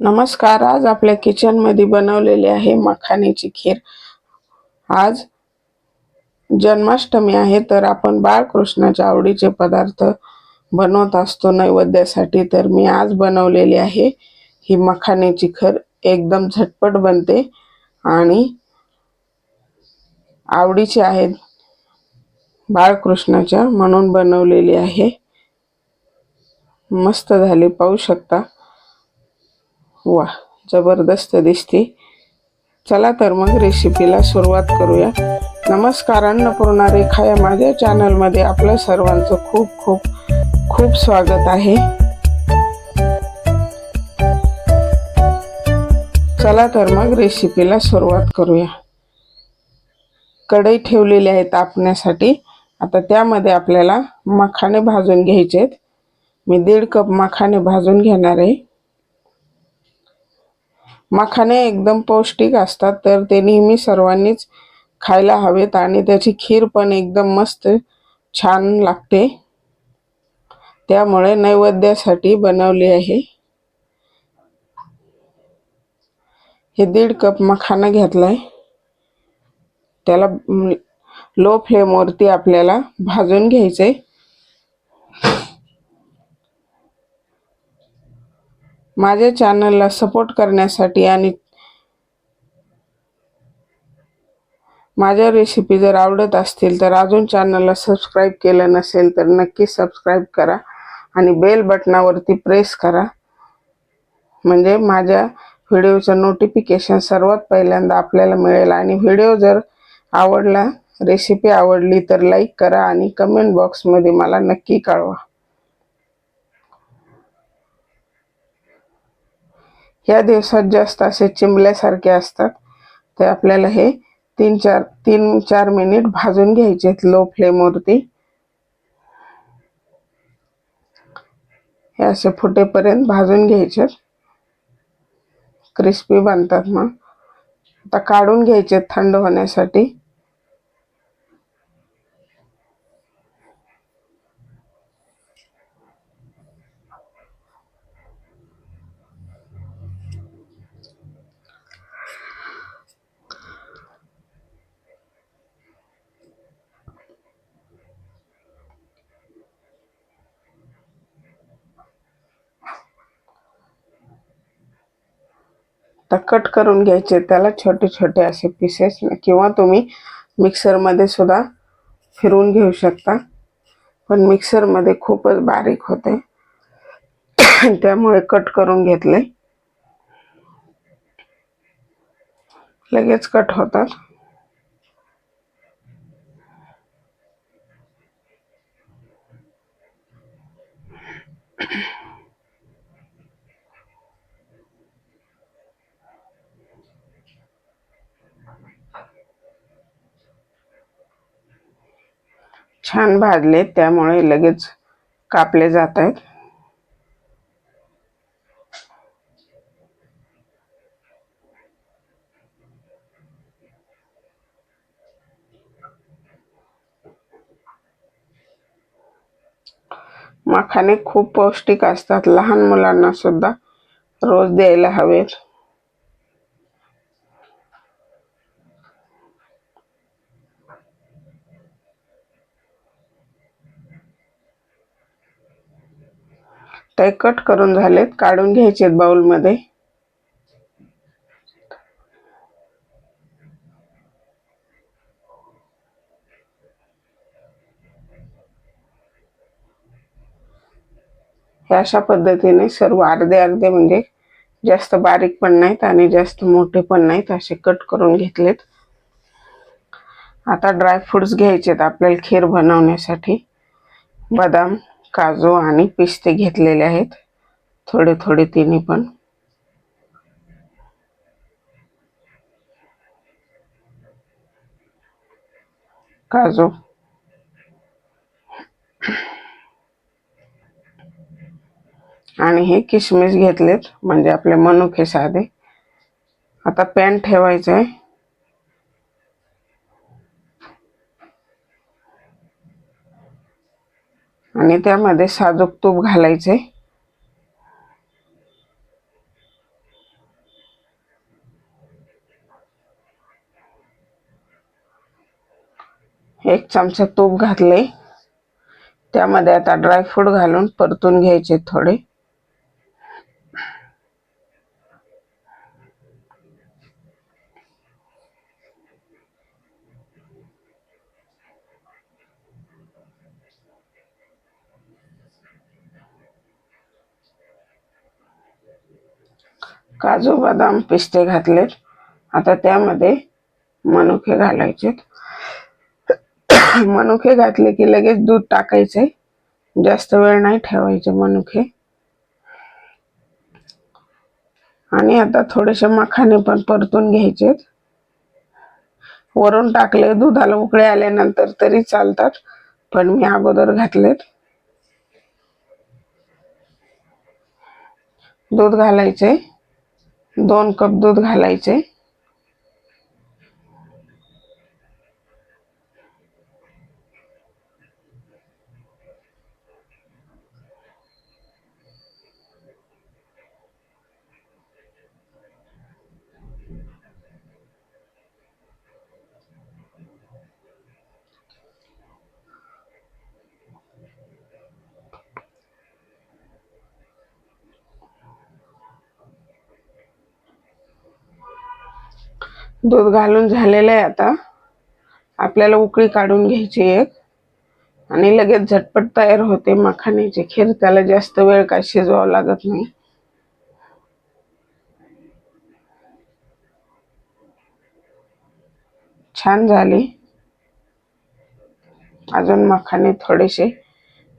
नमस्कार आज आपल्या किचनमध्ये बनवलेली आहे मखाण्याची खीर. आज जन्माष्टमी आहे तर आपण बाळकृष्णाच्या आवडीचे पदार्थ बनवत असतो नैवेद्यासाठी. तर मी आज बनवलेली आहे ही मखाण्याची खीर एकदम झटपट बनते आणि आवडीची आहे बाळकृष्णाच्या म्हणून बनवलेली आहे. मस्त झाली पाहू शकता. वा जबरदस्त दिसते. चला तर मग रेसिपीला सुरुवात करूया. नमस्कार अन्नपूर्णा रेखा या माझ्या चॅनलमध्ये आपलं सर्वांचं खूप खूप खूप स्वागत आहे. चला तर मग रेसिपीला सुरुवात करूया. कढई ठेवलेली आहे तापण्यासाठी. आता त्यामध्ये आपल्याला मखाणे भाजून घ्यायचे आहेत मी दीड कप मखाणे भाजून घेणार आहे. मखाने एकदम पौष्टिक असतात तर ते नेहमी सर्वांनीच खायला हवेत आणि त्याची खीर पण एकदम मस्त छान लागते. त्यामुळे नैवेद्यासाठी बनवली आहे. हे दीड कप मखाना घेतलाय. त्याला लो फ्लेमवरती आपल्याला भाजून घ्यायचंय. माझ्या चॅनलला सपोर्ट करण्यासाठी आणि माझ्या रेसिपी जर आवडत असतील तर अजून चॅनलला सबस्क्राईब केलं नसेल तर नक्की सबस्क्राईब करा आणि बेल बटनावरती प्रेस करा. म्हणजे माझ्या व्हिडिओचं नोटिफिकेशन सर्वात पहिल्यांदा आपल्याला मिळेल आणि व्हिडिओ जर आवडला रेसिपी आवडली तर लाईक करा आणि कमेंट बॉक्समध्ये मला नक्की कळवा. या दिवसात जास्त असे चिंबल्यासारखे असतात. ते आपल्याला हे तीन चार तीन चार मिनिट भाजून घ्यायचे आहेत. लो फ्लेमवरती हे असे फुटेपर्यंत भाजून घ्यायचे क्रिस्पी बनतात मग. आता काढून घ्यायचे थंड होण्यासाठी. तर कट करून घ्यायचे. त्याला छोटे छोटे असे पीसेस किंवा तुम्ही मिक्सरमध्ये सुद्धा फिरवून घेऊ शकता. पण मिक्सरमध्ये खूपच बारीक होते. त्यामुळे कट करून घेतले. लगेच कट होतात. छान भाजले त्यामुळे लगेच कापले जात आहेत. मखाने खूप पौष्टिक असतात लहान मुलांना सुद्धा रोज द्यायला हवेत. ते कट करून झालेत काढून घ्यायचे बाउलमध्ये हे अशा पद्धतीने सर्व अर्धे अर्धे म्हणजे जास्त बारीक पण नाहीत आणि जास्त मोठे पण नाहीत असे कट करून घेतलेत. आता ड्रायफ्रुट्स घ्यायचेत आपल्याला खीर बनवण्यासाठी. बदाम. काजू आणि पिस्ते घेतलेले आहेत. थोडे थोडे तिन्ही पण. काजू. आणि हे किशमिश घेतलेत म्हणजे आपले मनुके साधे. आता पॅन ठेवायचं आहे आणि त्यामध्ये साजूक तूप घालायचे. एक चमचा तूप घातले. त्यामध्ये आता ड्रायफ्रूट घालून परतून घ्यायचे थोडे. काजू बदाम पिस्ते घातलेत. आता त्यामध्ये मनुके घालायचे मनुके घातले की लगेच दूध टाकायचे जास्त वेळ नाही ठेवायचे मनुके आणि आता थोडेसे मखाने पण परतून घ्यायचे वरून टाकले दुधाला उकळे आल्यानंतर तरी चालतात पण मी अगोदर घातलेत. दूध घालायचे दोन कप दूध घालायचे. दूध घालून झालेलं आहे आता. आपल्याला उकळी काढून घ्यायची एक. आणि लगेच झटपट तयार होते मखाण्याची. खीर त्याला जास्त वेळ काय शिजवावं लागत नाही. छान झाली. अजून मखाने थोडेसे.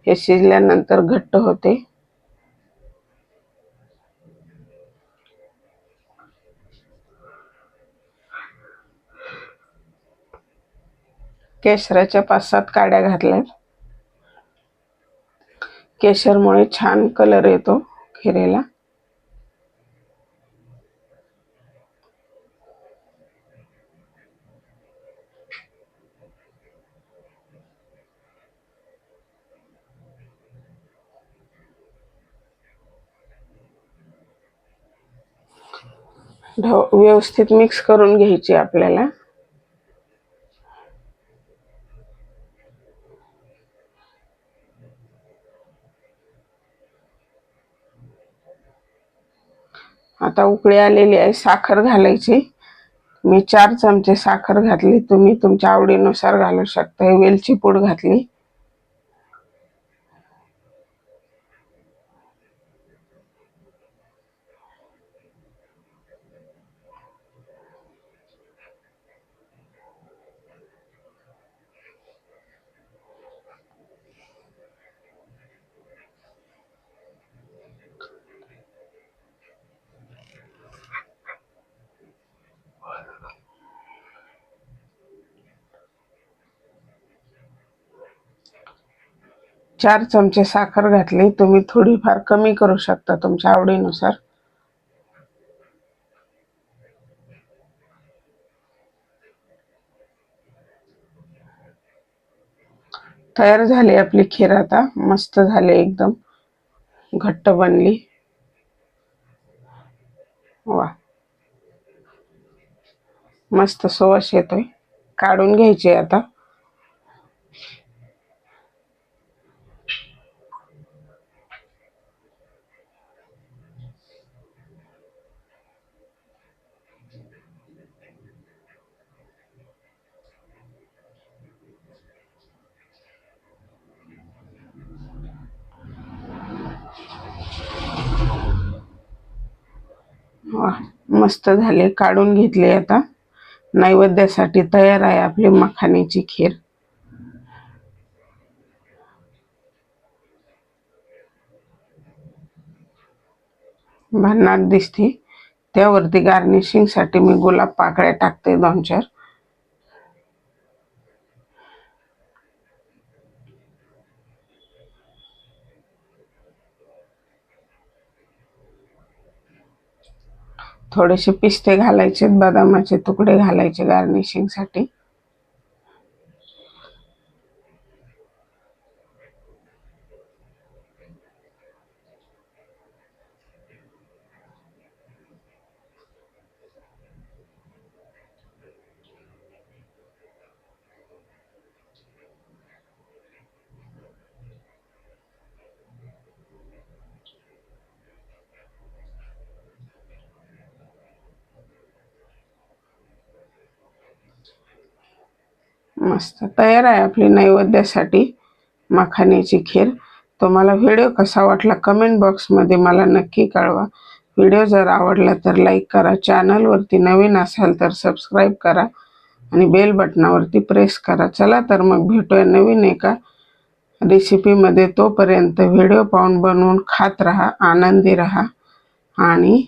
हे शिजल्यानंतर घट्ट होते. केशराच्या पाच सात काड्या घातल्या. केशरमुळे छान कलर येतो खिरेला व्यवस्थित मिक्स करून घ्यायची आपल्याला. आता उकळी आलेली आहे साखर घालायची. मी चार चमचे साखर घातली. तुम्ही तुमच्या आवडीनुसार घालू शकता. वेलची पूड घातली. चार चमचे साखर घातली. तुम्ही थोडीफार कमी करू शकता तुमच्या आवडीनुसार. तयार झाली आपली खीर आता. मस्त झाली एकदम. घट्ट बनली. वा. मस्त सुवास येतोय. काढून घ्यायची आता वा मस्त झाले काढून घेतले आता. नैवेद्यासाठी तयार आहे आपली मखाण्याची खीर. भन्नाट दिसते. त्यावरती गार्निशिंगसाठी मी गुलाब पाकळ्या टाकते दोन चार थोडेसे पिस्ते घालायचे बदामाचे तुकडे घालायचे गार्निशिंगसाठी मस्त. तयार आहे आपली नैवेद्यासाठी माखाण्याची खीर. तुम्हाला व्हिडिओ कसा वाटला कमेंट बॉक्समध्ये मला नक्की कळवा. व्हिडिओ जर आवडला तर लाईक करा. चॅनलवरती नवीन असाल तर सबस्क्राईब करा आणि बेल बटनावरती प्रेस करा. चला तर मग भेटूया नवीन एका रेसिपीमध्ये तोपर्यंत व्हिडिओ पाहून बनवून खात राहा आनंदी राहा आणि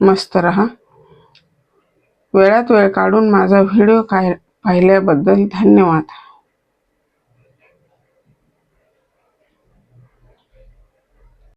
मस्त राहा. वेळात वेळ काढून माझा व्हिडिओ काय पाहिल्याबद्दल धन्यवाद.